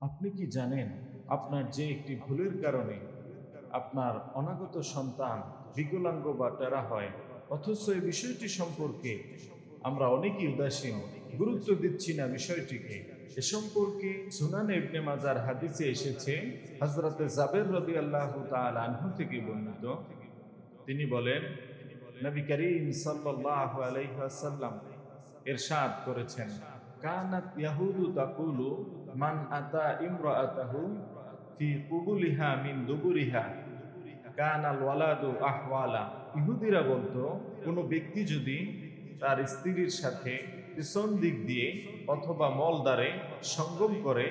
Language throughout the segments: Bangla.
আপনি কি জানেন আপনার যে একটি ভুলের কারণে আপনার অনাগত সন্তান বিকলাঙ্গ বা টেরা হয়? অথচ এই বিষয়টি সম্পর্কে আমরা অনেকেই উদাসীন। গুরুত্ব দিচ্ছি না বিষয়টিকে। এ সম্পর্কে সুনান ইবনে মাজার হাদিসে এসেছে হজরতে জাবের রদি আল্লাহ আনহু থেকে বর্ণিত। তিনি বলেন, নবী করিম সাল্লাল্লাহু আলাইহি ওয়াসাল্লাম ইরশাদ করেছেন। কানাত ইয়াহুদু তাকুলু, মান আতা ইমরাআতাহু ফি কুবুলিহা মিন দুবুরিহা, কানাল ওয়ালাদু আহওয়ালা। ইহুদিরা বলতো, কোনো ব্যক্তি যদি তার স্ত্রীর সাথে পিছন দিক দিয়ে অথবা মলদ্বারে সঙ্গম করে,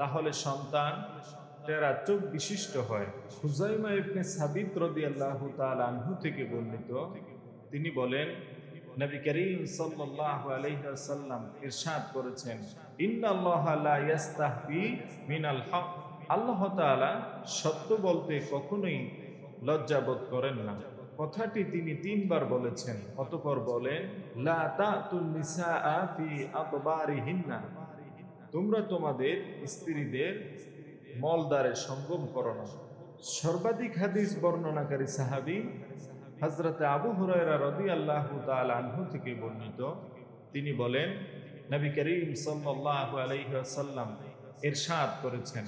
তাহলে সন্তান তেরা চোখ বিশিষ্ট হয়। হুজাইমা ইবনে সাবিত রাদিয়াল্লাহু তাআলা আনহু থেকে বর্ণিত, তিনি বলেন নবী করিম সাল্লাল্লাহু আলাইহি ওয়াসাল্লাম ইরশাদ করেছেন, ইন্নাল্লাহা লা ইয়াস্তাহফি মিনাল হক। আল্লাহ তাআলা সত্য বলতে কখনোই লজ্জাবোধ করেন না। কথাটি তিনি তিনবার বলেছেন, অতঃপর বলেন, লা তাতুন নিসাআ ফি আদবারিহিন্না। তোমরা তোমাদের স্ত্রীদের মলদারে সঙ্গম করো না। সর্বাধিক হাদিস বর্ণনাকারী সাহাবী হজরতে আবু হুরায়রা রদি আল্লাহ আনহু থেকে বর্ণিত। তিনি বলেন, নবী করিম আলাইহি ওয়াসাল্লাম ইরশাদ করেছেন,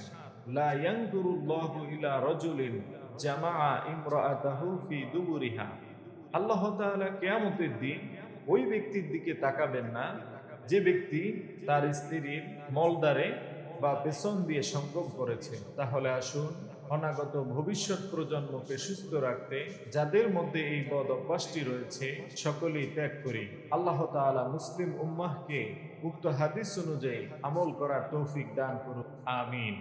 লা ইয়ানদুরুল্লাহু ইলা ফি আল্লাহ তাআলা ওই ব্যক্তির দিকে তাকাবেন না, যে ব্যক্তি তার মলদারে বা দিয়ে তাহলে আসুন অনাগত ভবিষ্যৎ প্রজন্মকে সুস্থ রাখতে যাদের মধ্যে এই বদ অভ্যাসটি রয়েছে, সকলেই ত্যাগ করি। আল্লাহ তালা মুসলিম উম্মাহকে উক্ত হাদিস অনুযায়ী আমল করার তৌফিক দান করুন আমিন।